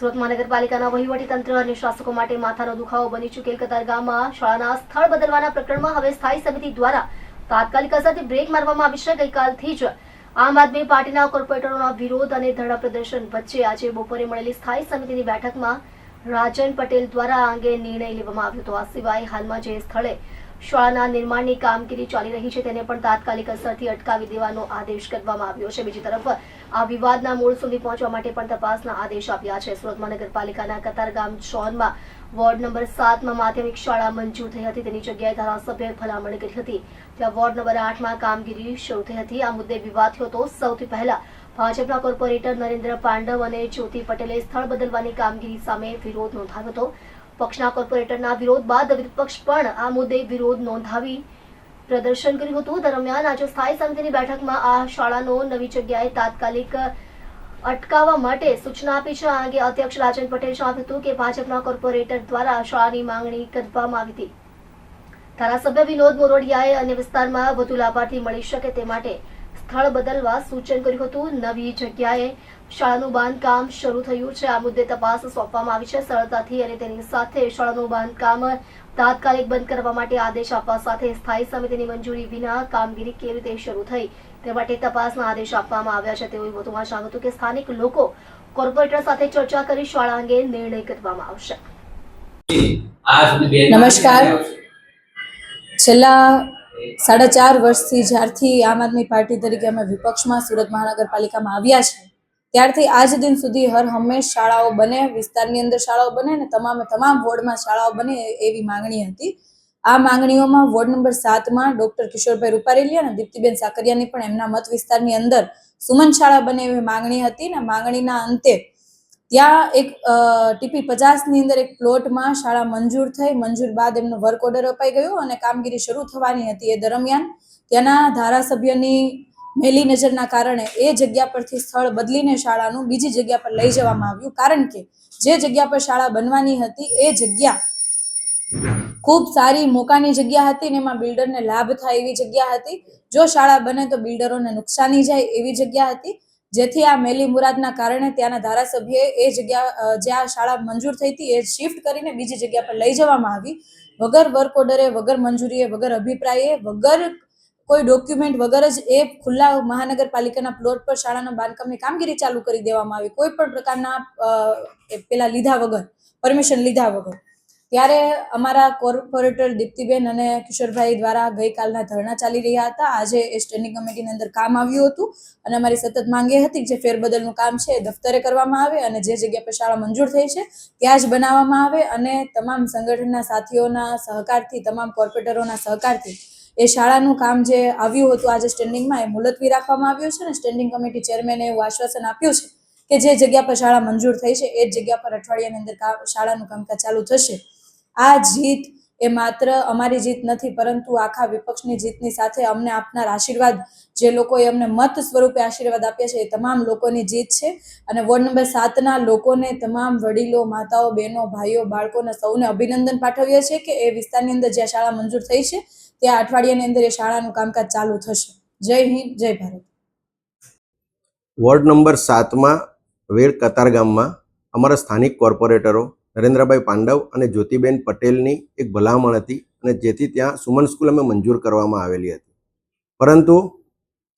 સુરત મહાનગરપાલિકાના વહીવટીતંત્ર અને શાસકો માટે માથાનો દુખાવો બની ચૂકેલ કતારગામમાં શાળાના સ્થળ બદલવાના પ્રકરણમાં હવે સ્થાયી સમિતિ દ્વારા તાત્કાલિક અસરથી બ્રેક મારવામાં આવી છે. ગઈકાલથી જ આમ આદમી પાર્ટીના કોર્પોરેટરોના વિરોધ અને ધરણા પ્રદર્શન વચ્ચે આજે બપોરે મળેલી સ્થાયી સમિતિની બેઠકમાં રાજન પટેલ દ્વારા આ અંગે નિર્ણય લેવામાં આવ્યો હતો. આ સિવાય હાલમાં જે સ્થળે શાળાના નિર્માણની કામગીરી ચાલી રહી છે. તેને પણ તાત્કાલિક અસરથી અટકાવી દેવાનો આદેશ કરવામાં આવ્યો છે. બીજી તરફ, આ વિવાદના મૂળ સુધી પહોંચવા માટે પણ તપાસના આદેશ આપ્યા છે. સુરત મહાનગરપાલિકાના કતારગામ ચોનમાં વોર્ડ નંબર સાતમાં માધ્યમિક શાળા મંજૂર થઈ હતી. તેની જગ્યાએ ધારાસભ્યએ ભલામણ કરી હતી. ત્યાં વોર્ડ નંબર આઠમાં કામગીરી શરૂ થઈ હતી. આ મુદ્દે વિવાદ થયો હતો સૌથી પહેલા ભાજપના કોર્પોરેટર નરેન્દ્ર પાંડવ અને જ્યોતિ પટેલે સ્થળ બદલવાની કામગીરી સામે વિરોધ નોંધાવ્યો હતો. પક્ષના કોર્પોરેટરના વિરોધ બાદ વિપક્ષ પણ આ મુદ્દે વિરોધ નોંધાવી પ્રદર્શન કર્યું હતું. દરમિયાન આજે સ્થાયી સમિતિની બેઠકમાં આ શાળાનો નવી જગ્યાએ તાત્કાલિક અટકાવવા માટે સૂચના આપી છે. આ અંગે અધ્યક્ષ રાજન પટેલ જણાવ્યું હતું કે ભાજપના કોર્પોરેટર દ્વારા શાળાની માંગણી કરવામાં આવી હતી. ધારાસભ્ય વિનોદ મોરડિયાએ અન્ય વિસ્તારમાં વધુ લાભાર્થી મળી શકે તે માટે સ્થળ બદલવા સૂચન કર્યું હતું. નવી જગ્યાએ શાળાનું બાંધકામ શરૂ થયું છે. આ મુદ્દે તપાસ સોંપવામાં આવી છે. સરળતાથી અને તેની સાથે શાળાનું બાંધકામ તાત્કાલિક બંધ કરવા માટે આદેશ આપવા સાથે સ્થાયી સમિતિની મંજૂરી વિના કામગીરી કેવી રીતે શરૂ થઈ તે માટે તપાસના આદેશ આપવામાં આવ્યા છે. તેઓએ વધુમાં જણાવ્યું હતું કે સ્થાનિક લોકો કોર્પોરેટર સાથે ચર્ચા કરી શાળા અંગે નિર્ણય કરવામાં આવશે. નમસ્કાર. છેલ્લા સાડા ચાર વર્ષથી જ્યારથી આમ આદમી પાર્ટી તરીકે અમે વિપક્ષમાં સુરત મહાનગરપાલિકામાં આવ્યા છે, ત્યારથી આજ દિન સુધી હર હંમેશ શાળાઓ બને, વિસ્તારની અંદર શાળાઓ બને અને તમામે તમામ વોર્ડમાં શાળાઓ બને એવી માંગણી હતી. આ માંગણીઓમાં વોર્ડ નંબર સાતમાં ડોક્ટર કિશોરભાઈ રૂપારેલી અને દીપ્તિબેન સાકરિયાની પણ એમના મત વિસ્તારની અંદર સુમન શાળા બને એવી માંગણી હતી અને માંગણીના અંતે ત્યાં એક ટીપી પચાસની અંદર એક પ્લોટમાં શાળા મંજૂર થઈ, મંજૂર બાદ એમનો વર્ક ઓર્ડર અપાઈ ગયો અને કામગીરી શરૂ થવાની હતી એ દરમિયાન. ત્યાંના ધારાસભ્યની મેલી નજરના કારણે એ જગ્યા પરથી સ્થળ બદલીને શાળાનું બીજી જગ્યા પર લઈ જવામાં આવ્યું. કારણ કે જે જગ્યા પર શાળા બનવાની હતી એ જગ્યા ખૂબ સારી, મોકાની જગ્યા હતી ને એમાં બિલ્ડરને લાભ થાય એવી જગ્યા હતી. જો શાળા બને તો બિલ્ડરોને નુકસાની જાય એવી જગ્યા હતી. જેથી આ મેલી મુરાદના કારણે ત્યાંના ધારાસભ્યએ એ જગ્યા જ્યાં શાળા મંજૂર થઈ હતી, એ શિફ્ટ કરીને બીજી જગ્યા પર લઈ જવામાં આવી. વગર વર્ક ઓર્ડરે વગર મંજૂરીએ, વગર અભિપ્રાયે, વગર કોઈ ડોક્યુમેન્ટ વગર જ એ ખુલ્લા મહાનગરપાલિકાના પ્લોટ પર શાળાના બાંધકામની કામગીરી ચાલુ કરી દેવામાં આવી. કોઈ પણ પ્રકારના પેલા લીધા વગર પરમિશન લીધા વગર. ત્યારે અમારા કોર્પોરેટર દીપ્તિબેન અને કિશોરભાઈ દ્વારા ગઈકાલના ધરણા ચાલી રહ્યા હતા. આજે એ સ્ટેન્ડિંગ કમિટીની અંદર કામ આવ્યું હતું અને અમારી સતત માંગે હતી જે ફેરબદલનું કામ છે એ દફતરે કરવામાં આવે અને જે જગ્યા પર શાળા મંજૂર થઈ છે ત્યાં જ બનાવવામાં આવે અને તમામ સંગઠનના સાથીઓના સહકારથી, તમામ કોર્પોરેટરોના સહકારથી એ શાળાનું કામ જે આવ્યું હતું આજે સ્ટેન્ડિંગમાં એ મુલતવી રાખવામાં આવ્યું છે અને સ્ટેન્ડિંગ કમિટી ચેરમેને એવું આશ્વાસન આપ્યું છે કે જે જગ્યા પર શાળા મંજૂર થઈ છે એ જ જગ્યા પર અઠવાડિયાની અંદર શાળાનું કામકાજ ચાલુ થશે. આ જીત એ માત્ર અમારી જીત નથી, પરંતુ આખા વિપક્ષની જીતની સાથે અમને આપનાર આશીર્વાદ, જે લોકોએ અમને મત સ્વરૂપે આશીર્વાદ આપ્યા છે, એ તમામ લોકોની જીત છે. અને વોર્ડ નંબર સાતના લોકોને તમામ વડીલો, માતાઓ, બહેનો, ભાઈઓ, બાળકોને સૌને અભિનંદન પાઠવીએ છીએ કે એ વિસ્તારની અંદર જ્યાં શાળા મંજૂર થઈ છે, ત્યાં અઠવાડિયાની અંદર એ શાળાનું કામકાજ ચાલુ થશે. જય હિન્દ, જય ભારત. વોર્ડ નંબર સાતમાં વેડ કતારગામમાં અમારા સ્થાનિક કોર્પોરેટરો નરેન્દ્રભાઈ પાંડવ અને જ્યોતિબેન પટેલની એક ભલામણ હતી અને જેથી ત્યાં સુમન સ્કૂલ અમે મંજૂર કરવામાં આવેલી હતી. પરંતુ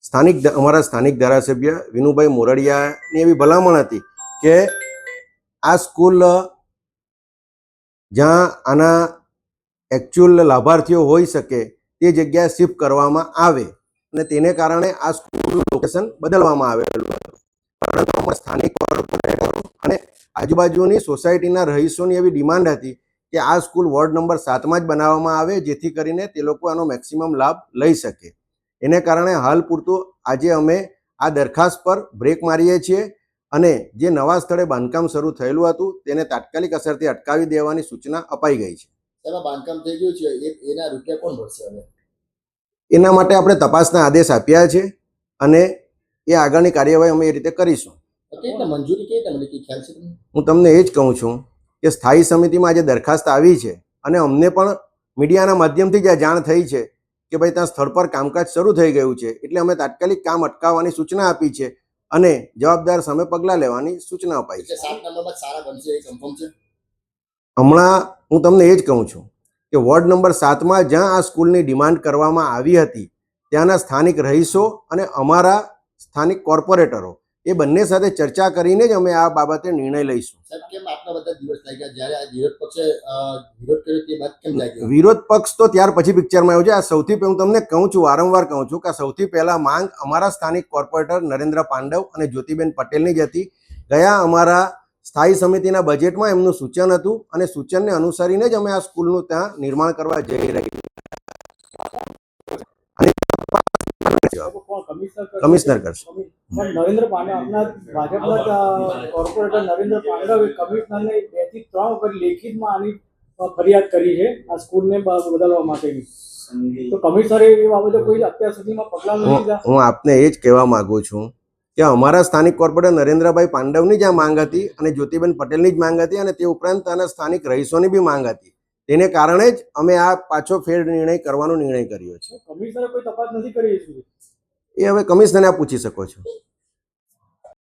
સ્થાનિક અમારા સ્થાનિક ધારાસભ્ય વિનુભાઈ મોરડિયાની એવી ભલામણ હતી કે આ સ્કૂલ, જ્યાં આના એકચ્યુઅલ લાભાર્થીઓ હોઈ શકે તે જગ્યાએ શિફ્ટ કરવામાં આવે અને તેને કારણે આ સ્કૂલનું લોકેશન બદલવામાં આવેલું હતું. પરંતુ અમારા સ્થાનિક આજુબાજુની સોસાયટીના રહીશોની એવી ડિમાન્ડ હતી કે આ સ્કૂલ વોર્ડ નંબર સાતમાં જ બનાવવામાં આવે જેથી કરીને તે લોકો આનો મેક્સિમમ લાભ લઈ શકે. એને કારણે હાલ પૂરતું આજે અમે આ દરખાસ્ત પર બ્રેક મારીએ છીએ અને જે નવા સ્થળે બાંધકામ શરૂ થયેલું હતું તેને તાત્કાલિક અસરથી અટકાવી દેવાની સૂચના અપાઈ ગઈ છે. એમાં બાંધકામ થઈ ગયું છે એના રૂપિયા કોણ ભરશે હવે? એના માટે આપણે તપાસના આદેશ આપ્યા છે અને એ આગળની કાર્યવાહી અમે એ રીતે કરીશું. હું તમને એ જ કહું છું કે સ્થાયી સમિતિમાં આજે દરખાસ્ત આવી છે અને અમને પણ મીડિયાના માધ્યમથી જ આ જાણ થઈ છે કે ભાઈ ત્યાં સ્થળ પર કામકાજ શરૂ થઈ ગયું છે. એટલે અમે તાત્કાલિક કામ અટકાવવાની સૂચના આપી છે અને જવાબદાર સામે પગલાં લેવાની સૂચના અપાઈ છે? હમણાં હું તમને એ જ કહું છું કે વોર્ડ નંબર સાતમાં જ્યાં આ સ્કૂલની ડિમાન્ડ કરવામાં આવી હતી ત્યાંના સ્થાનિક રહીશો અને અમારા સ્થાનિક કોર્પોરેટરો એ બંને સાથે ચર્ચા કરીને જ અમે આ બાબતે નિર્ણય લઈશું. વિરોધ પક્ષે તે ત્યાર પછી પિક્ચરમાં આવ્યો છે. આ સૌથી હું તમને કહું છું વારંવાર કહું છું કે સૌથી પહેલા માંગ અમારા સ્થાનિક કોર્પોરેટર નરેન્દ્ર પાંડવ અને જ્યોતિબેન પટેલની જ હતી. ગયા અમારા સ્થાયી સમિતિના બજેટમાં એમનું સૂચન હતું અને સૂચનને અનુસરીને જ અમે આ સ્કૂલનું ત્યાં નિર્માણ કરવા જઈ રહ્યા કમિશનર કરશે. નરેન્દ્ર પાંડે આપના ભાજપના કોર્પોરેટર નરેન્દ્ર પાંડવે કમિશનરને બેથી ત્રણ વખત લેખિતમાં આની ફરિયાદ કરી છે આ સ્કૂલને બદલવા માટેની. તો કમિશનરે એ બાબતે કોઈ અત્યાર સુધીમાં પગલાં નથી હું આપને એ જ કહેવા માંગુ છું કે અમારા સ્થાનિક કોર્પોરેટર નરેન્દ્રભાઈ પાંડવની જ આ માંગ હતી અને જ્યોતિબેન પટેલની જ માંગ હતી અને તે ઉપરાંત આના સ્થાનિક રહીશોની બી માંગ હતી. તેને કારણે જ અમે આ પાછો ફેર નિર્ણય કરવાનો નિર્ણય કર્યો છે. કમિશનરે કોઈ તપાસ નથી કરી. એ હવે કમિશનરને પૂછી શકો છો.